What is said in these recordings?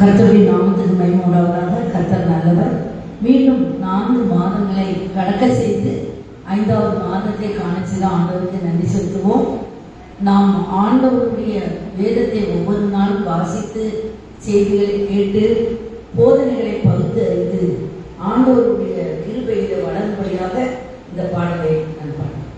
கர்த்தருடைய நாமத்துக்கு மயமுடாவதாக கர்த்தர் நல்லவர். மீண்டும் நான்கு மாதங்களை கடக்க செய்து ஐந்தாவது மாதத்தை காண ஆண்டவருக்கு நன்றி செலுத்துவோம். நாம் ஆண்டவருடைய வேதத்தை ஒவ்வொரு நாளும் வாசித்து செய்திகளை கேட்டு போதனைகளை பகுத்து அறிந்து ஆண்டவருடைய கிருபையில வளரும்படியாக இந்த பாடலை நான் பாடுறேன்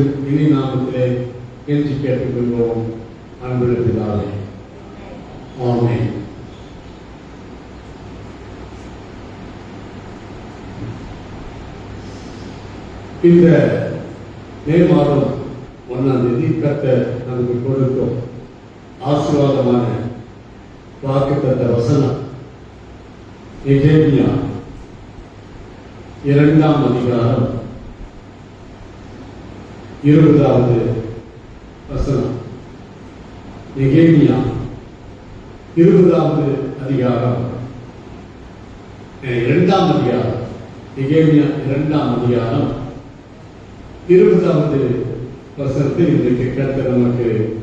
இயேசுவின் இனி நாமத்திலே என்று கேட்டுக்கொள்வோம். அன்புள்ள ஆமே இந்த மே மாதம் ஒன்றாம் தேதி கத்த நமக்கு கொடுக்கும் ஆசீர்வாதமான வாக்குத்தத்த வசனம். எஜேமியா இரண்டாம் அதிகாரம் இருபதாவது வசனம். எகேமியா இருபதாவது அதிகாரம். இரண்டாம் அதிகாரம். எகேமியா இரண்டாம் அதிகாரம். இருபதாவது வசனத்தில் இன்றைக்கு கருத்து நமக்கு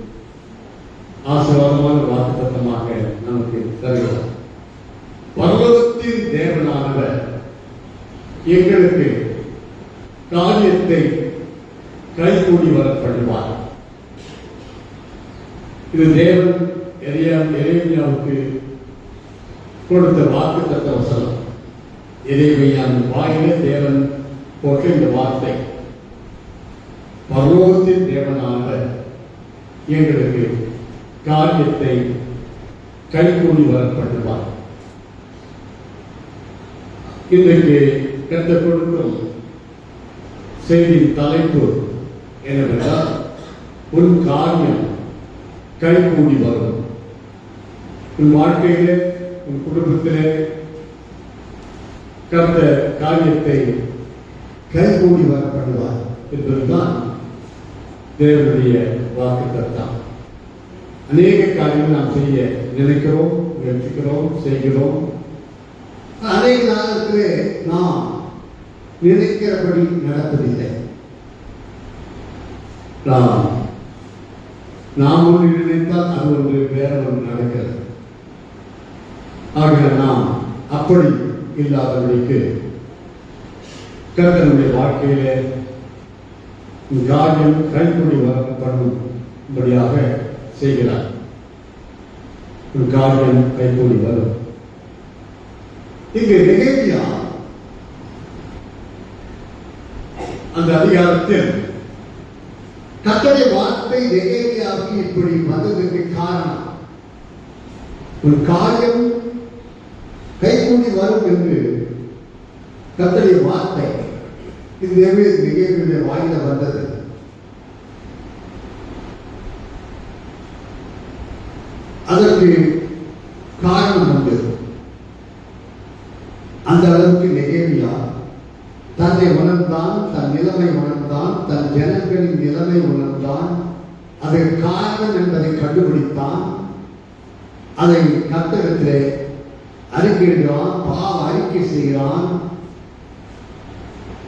ஆசீர்வாதமான வாக்குத்தமாக நமக்கு தருகிறார். பர்வதத்தின் தேவனானவர் எங்களுக்கு காரியத்தை கைகூடி வரப்படுவார் இது தேவன் எரியா எரேமியாவுக்கு கொடுத்த வாக்கு தத்த வசனம். எரேமியான் வாயிலே தேவன் போட்ட இந்த வார்த்தை. பரலோகத்தின் தேவனாக எங்களுக்கு காரியத்தை கைகூடி வரப்படுவார் இன்றைக்கு கத்த கொடுக்கும் செய்தியின் தலைப்பு என்னவென்றால் உன் காரியம் கைகூடி வரும். உன் வாழ்க்கையிலே உன் குடும்பத்திலே கத்த காரியத்தை கைகூடி வரப்படுவார் என்பதுதான் தேவனுடைய வாக்கு தத்தம் அநேக காரியங்கள் நாம் செய்ய நினைக்கிறோம் முயற்சிக்கிறோம் செய்கிறோம். அதே காலத்திலே நாம் நினைக்கிறபடி நடப்பதில்லை. நாம். நாம் ஒன்று நினைத்தால் அது ஒன்று வேற ஒன்று நடக்கிறது ஆக நாம் அப்படி இல்லாதவர்களுக்கு கர்த்தனுடைய வாழ்க்கையிலே காரியம் கைப்படி வரப்படும்படியாக செய்கிறார். உன் காரியம் கைகூடி வரும். இங்கு நெகேமியா அந்த அதிகாரத்தில் கர்த்தருடைய வார்த்தை நெகேமியாவுக்கு இப்படி வந்ததுக்கு காரணம் ஒரு காரியம் கைகூடி வரும் என்று கர்த்தருடைய வார்த்தை. இது நெகேமியுடைய வாயில வந்தது. அதற்கு காரணம் உண்டு. அந்த அளவுக்கு நெகேமியா தன்னை உணர்ந்தான் தன் நிலைமை உணர்ந்தான் ஜனங்களின் நிலைமை உணர்ந்தான் அதற்கு காரணம் என்பதை கண்டுபிடித்தான் அதை கத்தகத்திலே அறிக்கையிடுகிறான் பாவ அறிக்கை செய்கிறான்.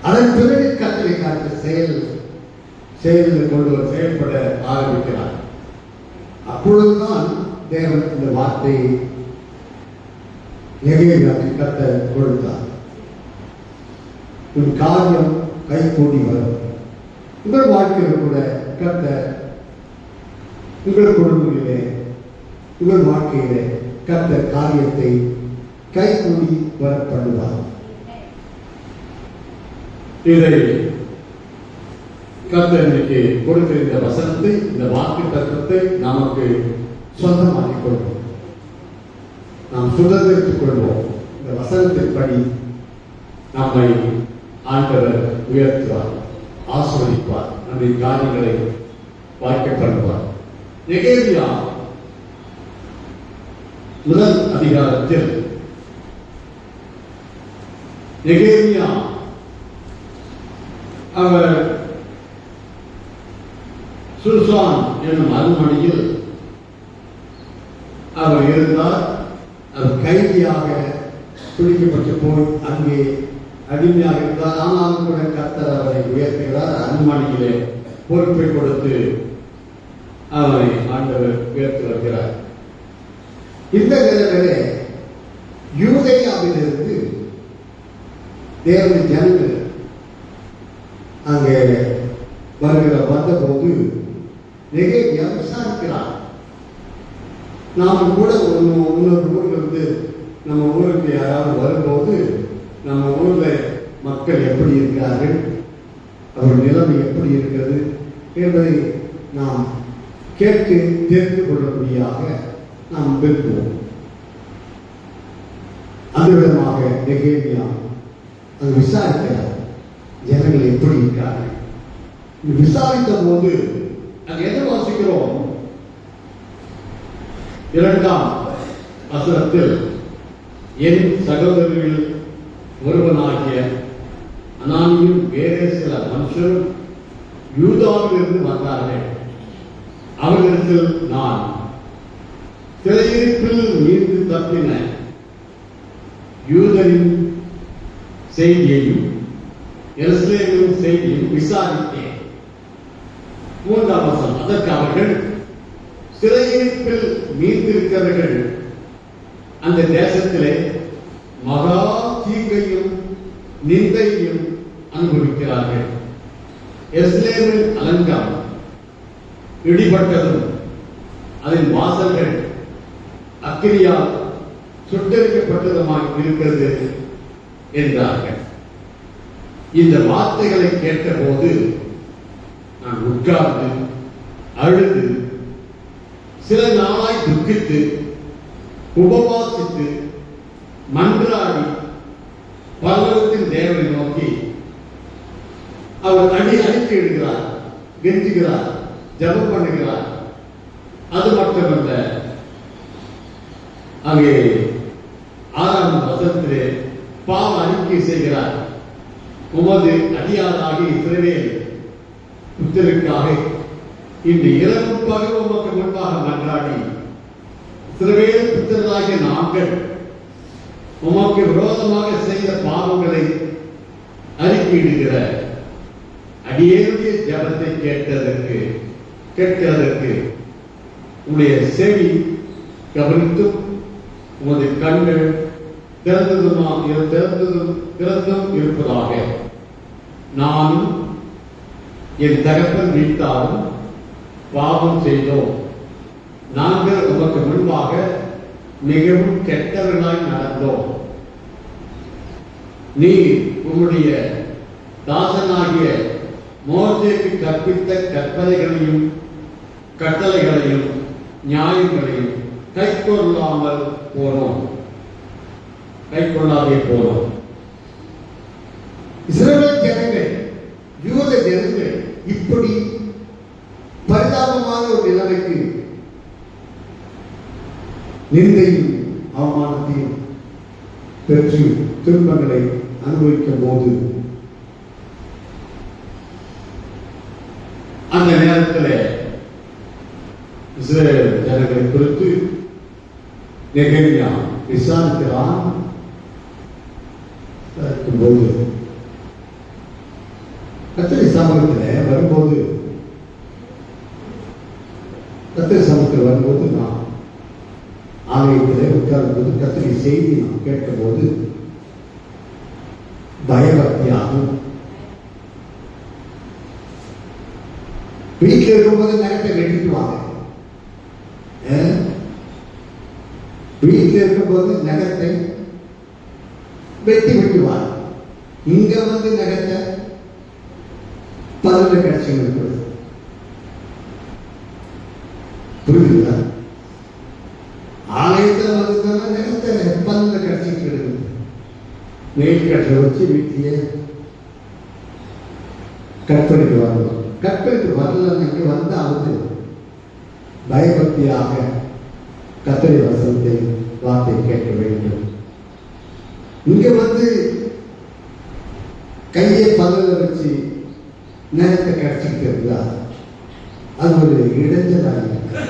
அதன் பிறகு கத்தரை காட்டு செயல் செயலில் கொண்டு செயல்பட ஆரம்பிக்கிறார். அப்பொழுதுதான் தேவன் இந்த வார்த்தையை எகேமியாவுக்கு கத்த கொடுத்தார். உன் காரியம் கைகூடி வரும். உங்கள் வாழ்க்கையில் கூட கத்த உங்கள் குடும்பங்களிலே உங்கள் வாழ்க்கையிலே கத்த காரியத்தை கைகூடி வர பண்ணுவார். இதை கத்த இன்னைக்கு கொடுத்திருந்த வசனத்தை இந்த வாக்கு தத்துவத்தை நமக்கு சொந்தமாக்கிக் கொள்வோம் நாம் சுதந்திரத்துக் கொள்வோம். இந்த வசனத்தின்படி நம்மை ஆண்டவர் உயர்த்துவார். ஆஸ்வதிப்பார் நம்முடைய காரியங்களை வாய்க்க பண்ணுவார். நெகேமியா முதல் அதிகாரத்தில் நெகேமியா அவர் சுல்சான் என்னும் அருமணியில் அவர் இருந்தார். அவர் கைதியாக பிடிக்கப்பட்டு போய் அங்கே அடிமையாக இருந்தார் ஆனாலும் கூட கர்த்தர் அவரை உயர்த்துகிறார். அன்மணியிலே பொறுப்பை கொடுத்து அவரை ஆண்டவர் உயர்த்தி வருகிறார். இந்த நிலையிலே யூதேயாவிலிருந்து தேவனுடைய ஜனங்கள் அங்கே வருகிற வந்தபோது நெகேமியா விசாரிக்கிறார். நாம் கூட ஒன்று இன்னொரு ஊர்ல இருந்து நம்ம ஊருக்கு யாராவது வரும்போது நம்ம ஊர்ல மக்கள் எப்படி இருக்கிறார்கள் அவர் நிலைமை எப்படி இருக்கிறது? என்பதை நாம் கேட்டு தெரிந்து கொள்ளக்கூடியாக நாம் விரும்புவோம். அந்த விதமாக நெகேமியா அது விசாரிக்கிறார் ஜனங்கள் எப்படி இருக்கிறார்கள் விசாரித்த போது அது எதை வாசிக்கிறோம்? இரண்டாம் வசனத்தில் என் சகோதரர்கள் ஒருவனாகிய அனானியும் வேறு சில மனுஷரும் யூதாவிலிருந்து வந்தார்கள். அவர்களிடத்தில் நான் திரையிருப்பில் மீண்டு தப்பின யூதரின் செய்தியையும் எருசலேமின் செய்தியையும் விசாரித்தேன். மூன்றாம் வசம் அதற்கு அவர்கள் சிறையிருப்பில் மீந்திருக்கிறவர்கள் அந்த தேசத்திலே மகா தீங்கையும் நிந்தையும் அனுபவிக்கிறார்கள். எஸ்லேமில் அலங்காரம் இடிபட்டதும் அதன் வாசல்கள் அக்கிரியால் சுட்டரிக்கப்பட்டதுமாக இருக்கிறது என்றார்கள். இந்த வார்த்தைகளை கேட்டபோது நான் உட்கார்ந்து அழுது சில நாளாய் துக்கித்து உபவாசித்து மன்றாடி பல்லவத்தின் தேவனை நோக்கி அவர் அடி அடித்து இடுகிறார் கெஞ்சுகிறார் ஜபம் பண்ணுகிறார். அது மட்டுமல்ல அங்கே ஆறாம் வசத்திலே பாவ அறிக்கை செய்கிறார். உமது அடியாராகி இஸ்ரவேல் புத்தருக்காக இன்று இரவு பகல் உமக்கு முன்பாக மன்றாடி இஸ்ரவேல் புத்தராகிய நாங்கள் உமக்கு விரோதமாக செய்த பாவங்களை அறிக்கையிடுகிற அடியேருடைய ஜபத்தை கேட்டதற்கு கேட்கிறதற்கு உடைய செவி கவனித்தும் உமது கண்கள் திறந்ததுமா திறந்ததும் திறந்தும் இருப்பதாக நானும் என் தகப்பன் வீட்டாரும் பாவம் செய்தோம். நாங்கள் உமக்கு முன்பாக மிகவும் கெட்டவர்களாய் நடந்தோம். நீ உன்னுடைய தாசனாகிய மோசேக்கு கற்பித்த கற்பனைகளையும் கட்டளைகளையும் நியாயங்களையும் கை கொள்ளாமல் போனோம். கை கொள்ளாதே போனோம். இஸ்ரேல் ஜனங்கள் யூத ஜனங்கள் இப்படி பரிதாபமான ஒரு நிலைமை நிந்தையும் அவமானத்தையும் பெற்று துன்பங்களை அனுபவிக்கும் போது அந்த நேரத்தில் இஸ்ரேல் ஜனங்களை குறித்து நெகேமியா விசாரிக்கிறான் இருக்கும்போது கத்திரி சமூகத்தில் வரும்போது கத்திரி சமூகத்தில் வரும்போது நான் ஆலயத்தில் உட்காரும்போது கத்திரி செய்தி நாம் கேட்கும்போது பயபக்தியாகும். வீட்டில் இருக்கும்போது நேரத்தை வெட்டிக்குவாங்க வீட்டில் இருக்கும்போது நகத்தை வெட்டி விட்டுவார் இங்க வந்து நகத்தை பதில் கட்சி இருக்கிறது நெயில் கட்டை வச்சு வீட்டிலேயே கற்பனைக்கு வரணும் கற்பனைக்கு வரலன்னு இங்கே வந்தாவது பயபக்தியாக கத்தரி வசனத்தை வார்த்தை கேட்க வேண்டும் இங்க வந்து கையை பல்ல வச்சு நேரத்தை கிடைச்சிருக்கிறதா அது ஒரு இடைஞ்சலாக இருக்கு.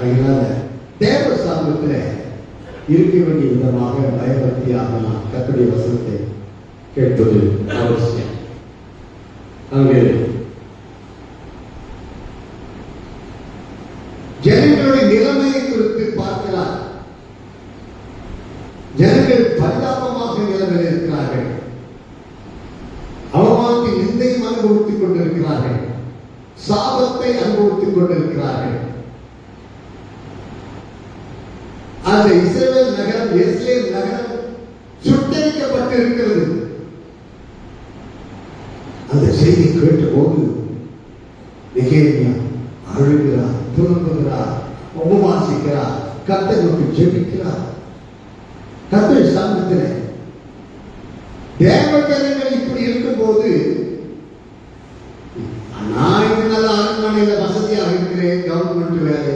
அதனால தேவ சாபத்தில் இருக்க வேண்டிய விதமாக பயபக்தியாக நாம் கத்துடைய வசனத்தை கேட்பது அவசியம். அங்கு ஜனங்களுடைய நிலைமையை குறித்து பார்க்கலாம். ஜனங்கள் பரிதாபமாக நிலைமையில் இருக்கிறார்கள். அவமானத்தை நிந்தையும் அனுபவித்துக் கொண்டிருக்கிறார்கள். சாபத்தை அனுபவித்துக் கொண்டிருக்கிறார்கள். அந்த இஸ்ரேல் நகரம் எஸ்லேம் நகரம் சுட்டரிக்கப்பட்டு இருக்கிறது அந்த செய்தி கேட்டபோது நெகேமியா அழுகிறார் புலம்புகிறார் உபவாசிக்கிறார் கத்தருக்கு ஜெபிக்கிறார் கத்தர் சமூகத்தில் தேவஜனங்கள் இப்படி இருக்கும்போது நான் இது நல்ல அரண்மனையில வசதியாக இருக்கிறேன் கவர்மெண்ட் வேலை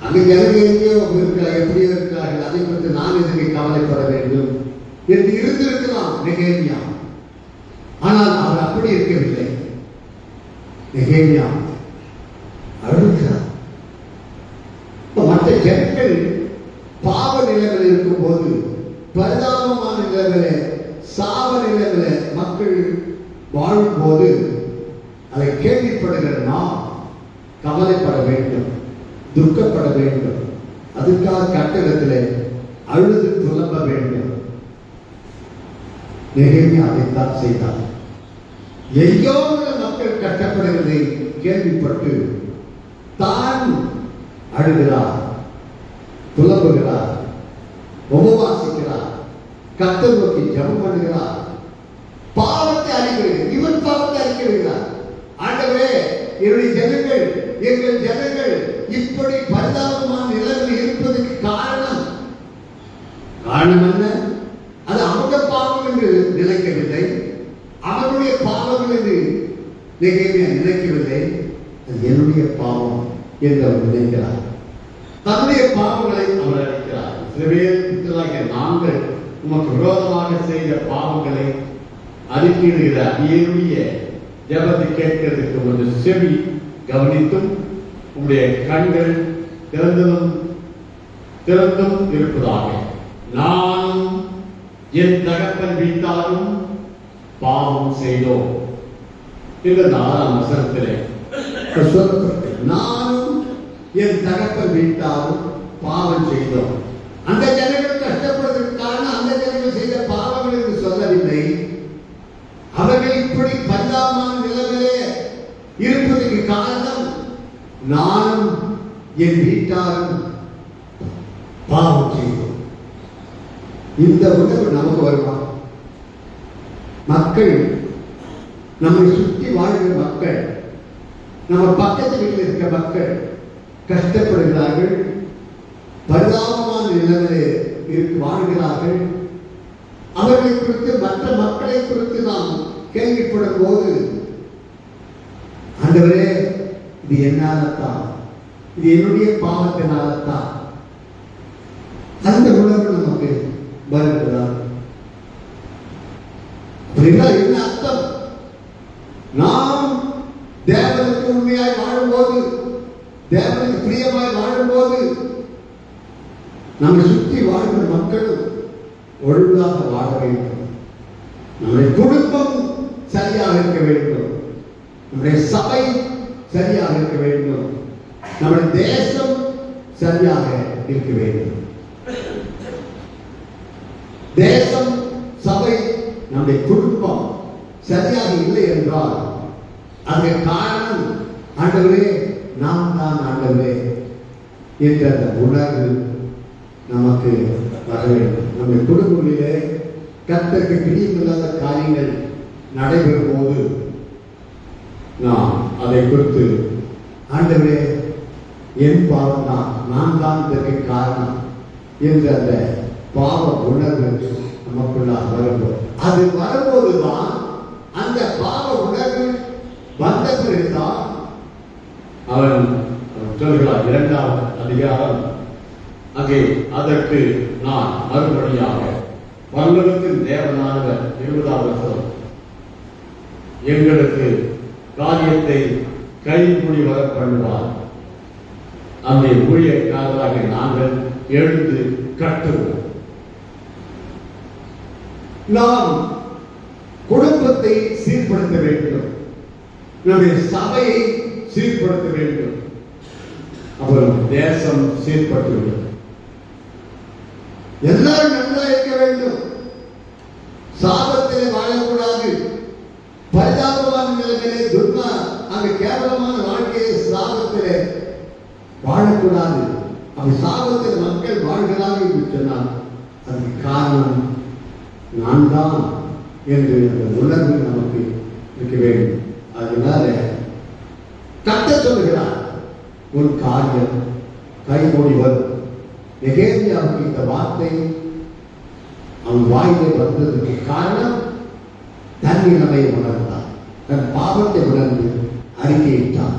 அங்கு ஜனங்க எங்கேயோ இருக்கிறார் எப்படியோ இருக்கிறார்கள் அதை குறித்து நான் இதனை கவலைப்பட வேண்டும் என்று இருந்திருக்கலாம் நெகேமியா. ஆனால் அவர் அப்படி இருக்கவில்லை. நெகேமியா அழுகிறார். இப்ப மற்ற ஜனங்கள் பாவ நிலைகள் இருக்கும்போது பரிதாபமான நிலைகளை சாவ நிலைகளை மக்கள் வாழும் போது அதை கேள்விப்படுகிற நாம் கவலைப்பட வேண்டும் துக்கப்பட வேண்டும். அதுக்காக கட்டடத்தில் அழுது புலம்ப வேண்டும் தான் செய்தார் எங்கோ உள்ள மக்கள் கட்டப்படுவதை கேள்விப்பட்டு தான் அழுகிறார் புலம்புகிறார் உபவாசிக்கிறார் கத்தர் நோக்கி ஜபம் பண்ணுகிறார் பாவத்தை அறிக்கிறார் இவன் பாவத்தை அறிக்கிறார் ஆண்டவே என்னுடைய ஜனங்கள் எங்கள் ஜனங்கள் இப்படி பரிதாபமான நிலை இருப்பதற்கு காரணம் காரணம் என்ன அது அவங்க பாவம் என்று நினைக்கவில்லை அவனுடைய பாவங்கள் என்று நெகேமியா நினைக்கவில்லை. அது என்னுடைய பாவம் என்று அவர் நினைக்கிறார். தன்னுடைய பாவங்களை அவர் அழைக்கிறார். சில பேர் நாங்கள் உமக்கு விரோதமாக செய்த பாவங்களை அறிக்கையிடுகிற அடியனுடைய ஜபத்தை கேட்கிறதுக்கு ஒரு செவி கவனித்தும் உங்களுடைய கண்கள் திறந்ததும் திறந்தும் இருப்பதாக. நானும் என் தகப்பன் வீட்டாலும் பாவம் செய்தோம். இந்த நாலாம் வசனத்திலே சொல்லப்பட்டு நானும் என் தகப்பன் வீட்டாரும் பாவம் செய்தோம். அந்த ஜனங்கள் கஷ்டப்படுவதற்கு காரணம் அந்த ஜனங்கள் செய்த பாவங்கள் என்று சொல்லவில்லை. அவர்கள் இப்படி பரிதாபமான நிலைமையிலே இருப்பதற்கு காரணம் நானும் என் வீட்டாரும் பாவம் செய்தோம். இந்த உணர்வு நமக்கு வருமா? மக்கள் நம்மை சுற்றி நம்ம பக்கத்து வீட்டில் இருக்க மக்கள் கஷ்டப்படுகிறார்கள் பரிதாபமான நிலைமையிலே இருக்கு வாழ்கிறார்கள். அவர்களை குறித்து மற்ற மக்களை குறித்து நாம் கேள்விப்படும் போது ஆண்டவரே இது என்னால்தான் இது என்னுடைய பாவத்தினால்தான் அந்த உணர்வு நமக்கு வருகிறார் அப்படின்னா என்ன அர்த்தம்? தேவனுக்கு உண்மையாய் வாழும்போது தேவனுக்கு பிரியமாய் வாழும்போது நம்மை சுற்றி வாழ்கிற மக்களும் ஒழுங்காக வாழ வேண்டும். நம்முடைய குடும்பம் சரியாக இருக்க வேண்டும். நம்முடைய சபை சரியாக இருக்க வேண்டும். நம்முடைய தேசம் சரியாக இருக்க வேண்டும். தேசம் சபை நம்முடைய குடும்பம் சரியாக இல்லை என்றால் அதற்கு காரணம் ஆண்டவரே நாம் தான் ஆண்டவரே என்ற அந்த உணர்வு நமக்கு வர வேண்டும். நம்முடைய குடும்பங்களிலே கத்தருக்கு பிரியமில்லாத காரியங்கள் நடைபெறும் போது நாம் அதை குறித்து ஆண்டவரே என் பாவம் தான் நான் தான் இதற்கு காரணம் என்ற அந்த பாவ உணர்வு நமக்குள்ளாக வரும்போது. அது வரும்போதுதான் அந்த பாவ உணர்வு வந்த பிறகுதான் அவன் சொல்கிறான் இரண்டாவது அதிகாரம். அங்கே அதற்கு நான் மறுபடியாக பல்லவத்தின் தேவனாக இருபதாவது எங்களுக்கு காரியத்தை கைமொழி வர பண்ணுவார். அந்த ஊழியக்காரராக நாங்கள் எழுந்து கட்டுவோம். நாம் குடும்பத்தை சீர்படுத்த வேண்டும். நம்முடைய சபையை சீர்படுத்த வேண்டும். அப்புறம் தேசம் சீர்பட்டுவிடும் எல்லாரும் நல்லா இருக்க வேண்டும். சாபத்திலே வாழக்கூடாது. பரிதாபமான நிலைமையிலே துர்மா அங்கு கேவலமான வாழ்க்கையை சாபத்திலே வாழக்கூடாது. அப்படி சாபத்தில் மக்கள் வாழ்கிறார்கள் என்று சொன்னால் அதுக்கு காரணம் நான் தான் என்று அந்த உணர்வு நமக்கு இருக்க வேண்டும். அதனால கத்த சொல்லுகிறார் உன் காரியம் கைகூடி வரும் நெகேமியாவுக்கு இந்த வார்த்தை அவன் வாயிலே வந்ததுக்கு காரணம் தன் நிலைமையை உணர்ந்தான். தன் பாவத்தை உணர்ந்து அறிக்கையிட்டான்.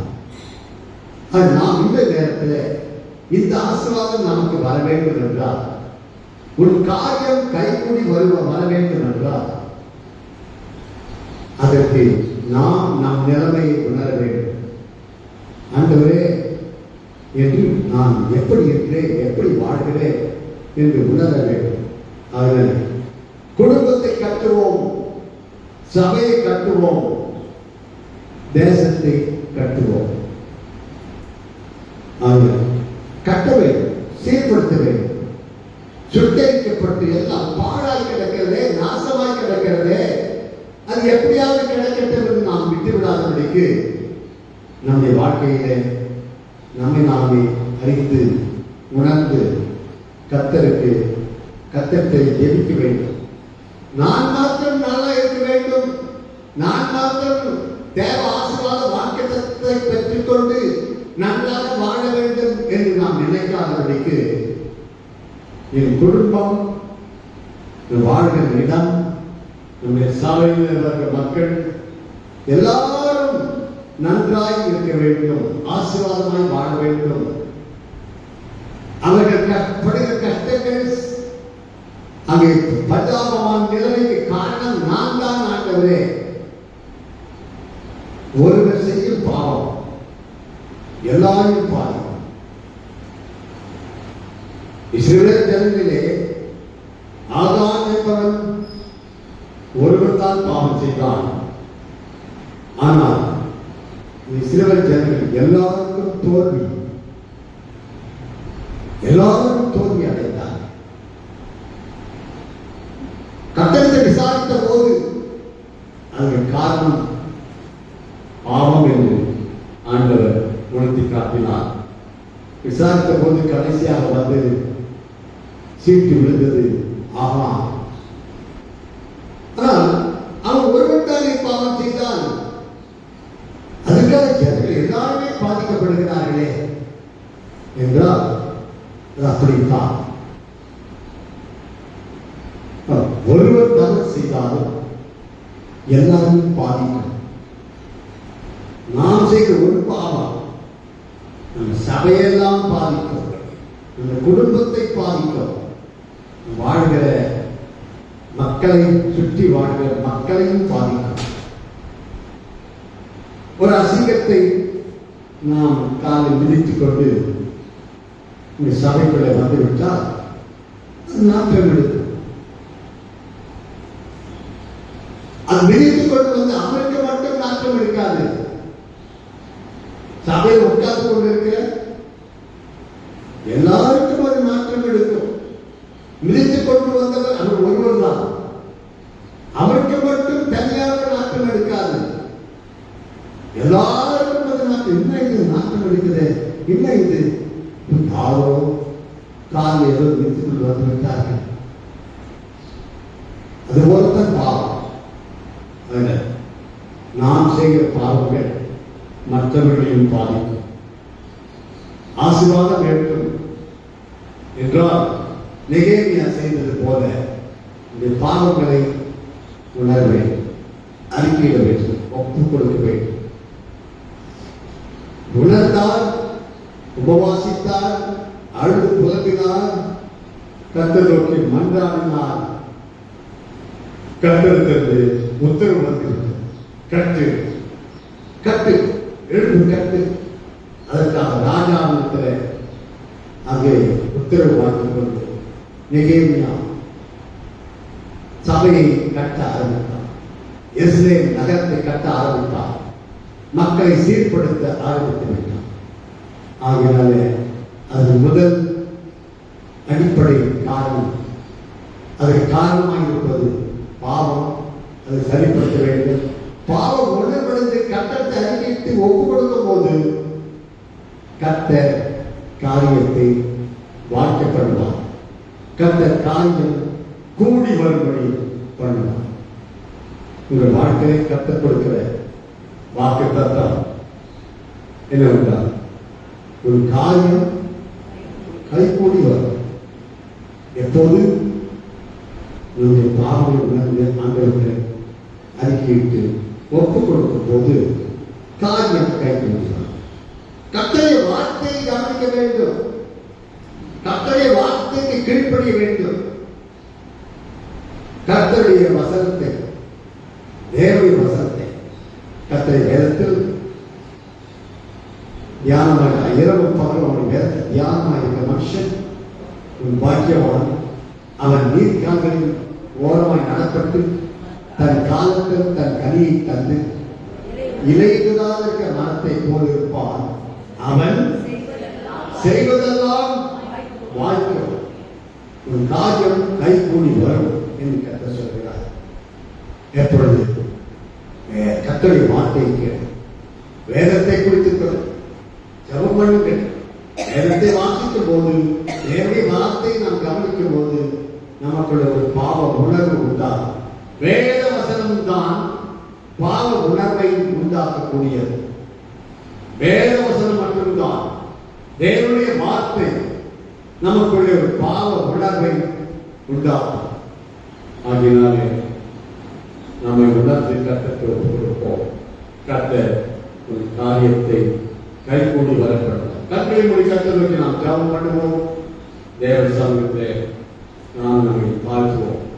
அது நாம் இந்த நேரத்தில் இந்த ஆசீர்வாதம் நமக்கு வர வேண்டும் என்றால் உன் காரியம் கைகூடி வருவ வர வேண்டும் என்றால் அதற்கு நாம் நம் நிலைமையை உணர வேண்டும். ஆண்டவரே என்று நான் எப்படி இருக்கிறேன் எப்படி வாழ்கிறேன் என்று உணர வேண்டும். அதனால் குடும்பத்தை கட்டுவோம். சபையை கட்டுவோம். தேசத்தை கட்டுவோம். அதனால் கட்ட வேண்டும் சீர்படுத்த வேண்டும் சுட்டரிக்கப்பட்டு எல்லாம் பாழாய் கிடக்கிறதே நாசமாய் கிடக்கிறதே அது எப்படியாவது கிடக்கட்டும். என்று நாம் விட்டுவிடாதபடிக்கு நம்முடைய வாழ்க்கையில நம்மை நாமே அறிந்து உணர்ந்து கத்தருக்கு கத்தத்தை ஜெபிக்க வேண்டும். நான் மாத்திரம் நல்லா இருக்க வேண்டும். நான் மாத்திரம் தேவ ஆசீர்வாத வாக்கியத்தை பெற்றுக்கொண்டு நன்றாக வாழ வேண்டும் என்று நாம் நினைக்காதபடிக்கு என் குடும்பம் வாழ்கிற இடம் நம்முடைய சாலையில் இருக்கிற மக்கள் எல்லாரும் நன்றாய் இருக்க வேண்டும் ஆசீர்வாதமாய் வாழ வேண்டும். அவர்கள் க- படுகிற கஷ்டங்கள் அங்கே பரிதாபமான நிலைமைக்கு காரணம் நான் தான் ஆண்டவரே. ஒருவர் செய்யும் பாவம் எல்லாரும் பாவம் இஸ்ரவேல் ஜனங்களிலே ஆதான் என்பவன் ஒருவர் தான் பாவம் செய்தான். ஆனால் இஸ்ரவேல் ஜனங்கள் எல்லாருக்கும் தோல்வி. எல்லாரும் தோல்வி அடைந்தார். கட்டளத்தை விசாரித்த போது அதற்கு காரணம் பாவம் என்று ஆண்டவர் உணர்த்தி காட்டினார். விசாரித்த போது கடைசியாக வந்து சீட்டு விழுந்தது ஆமா ஆனால் அவன் ஒருவன் தானே பாவம் செய்தான் அதுக்காக ஜனங்கள் எல்லாருமே பாதிக்கப்படுகிறார்களே என்றால் அது அப்படித்தான் ஒருவர் தவறு செய்தாலும் எல்லாரும் பாதிக்கும். நாம் செய்கிற ஒரு பாவம். நம்ம சபையெல்லாம் பாதிக்கும். நம்ம குடும்பத்தை பாதிக்கும். வாழ்கிற மக்களை சுற்றி வாழ்கிற மக்களையும் பாதிக்கும். ஒரு அசிங்கத்தை நாம் காலில் விதித்துக் கொண்டு இந்த சபைக்குள்ளே வந்துவிட்டால் அது நாற்றம் அது மிதித்துக் கொண்டு வந்து அவருக்கு மட்டும் நாற்றம் எடுக்காது சபையில் உட்கார்ந்து கொண்டிருக்கிற எல்லாருக்கும் அது மாற்றம் எடுக்கும் மிதித்துக் கொண்டு வந்தவர் அவர் ஒருவர் தான் அவருக்கு மட்டும் தனியாக நாட்டம் எடுக்காது எல்லாருக்கும் அது நாட்டம் என்ன இது நாட்டம் எடுக்குது என்ன இது யாரோ கால் ஏதோ மிதித்துக் கொண்டு வந்து விட்டார்கள் அது போலத்தான் பாவம் அதனால் நாம் செய்கிற பாவங்கள் மற்றவர்களையும் பாதிக்கும் ஆசீர்வாதம் வேண்டும் என்றால் நெகேமியா செய்தது போல இந்த பாவங்களை உணர வேண்டும் அறிக்கையிட வேண்டும் ஒப்புக் கொடுக்க வேண்டும் உணர்ந்தார் உபவாசித்தார் அழுது புலம்பினார் கத்தர் நோக்கி மன்றாடினார் கத்தருக்கு உத்தரவு வந்திருக்கிறது கட்டு. கட்டு. எழுப்பு கட்டு. அதற்காக ராஜாவிடத்தில் அங்கே உத்தரவு வாங்கிக் கொண்டு நெகேமியா சபையை கட்ட ஆரம்பித்தார் இஸ்ரேல் நகரத்தை கட்ட ஆரம்பித்தார் மக்களை சீர்படுத்த ஆரம்பித்து விட்டார் ஆகையினாலே அது முதல் அடிப்படை காரணம் அதற்கு காரணமாக இருப்பது பாவம். அதை சரிப்படுத்த வேண்டும். பாவம் உணர்வடைந்து கட்டத்தை அறிவித்து ஒப்பு கொடுக்கும் போது கத்த காரியத்தை வாழ்க்கப்படுவார். கத்த காரியம் கூடி வரும்படி பண்ணுவார். உங்கள் வாழ்க்கையை கற்றுக் கொடுக்கிற வாக்கு தத்தம் என்னவென்றால் ஒரு காரியம் கைகூடி வரும். எப்போது? நம்முடைய பாவங்கள் உணர்ந்து ஆண்டவர்களை அறிக்கையிட்டு ஒப்புக் கொடுக்கும் போது காரியம் கைகூடி வரும் கத்தரை வார்த்தையை கவனிக்க வேண்டும். கத்தரை வார்த்தைக்கு கீழ்ப்படிய வேண்டும். கர்த்தருடைய வசனத்தை தேவைய வசனத்தை கத்தரை வேதத்தில் தியானமாக இரவு பகல் அவன் வேதத்தை தியானமாக இருக்க மனுஷன் உன் பாக்கியவான் அவன் நீர்க்கால்களில் ஓரமாய் நடப்பட்டு தன் காலத்தில் தன் கனியை தந்து இலையுதாக இருக்கிற மரத்தை போல் இருப்பான் அவன் செய்வதெல்லாம் வாழ்க்கை உன் காரியம் கைகூடி வரும் என்று கத்த சொல்கிறார். எப்பொழுது? வே- வார்த்தை வார்த்தையை வேதத்தை குறித்து ஜபம் பண்ணுங்கள். வேதத்தை வாங்க போது தேவனுடைய வார்த்தையை நாம் கவனிக்கும் போது நமக்குள்ள ஒரு பாவ உணர்வு உண்டாகும். வேத வசனம் தான் பாவ உணர்வை உண்டாக்கக்கூடியது. வேத வசனம் மட்டும்தான். தேவனுடைய வார்த்தை நமக்குள்ளே ஒரு பாவ உணர்வை உண்டாகும் ஆகினாலே நம்மை உணர்ந்து கட்டத்தை கொடுப்போம் கத்த ஒரு காரியத்தை கைகூடி வரப்படும் கத்தரை மொழி கத்த நாம் தியாகம் பண்ணுவோம். தேவ சமூகத்தை நாம் நம்மை வாழ்த்துவோம்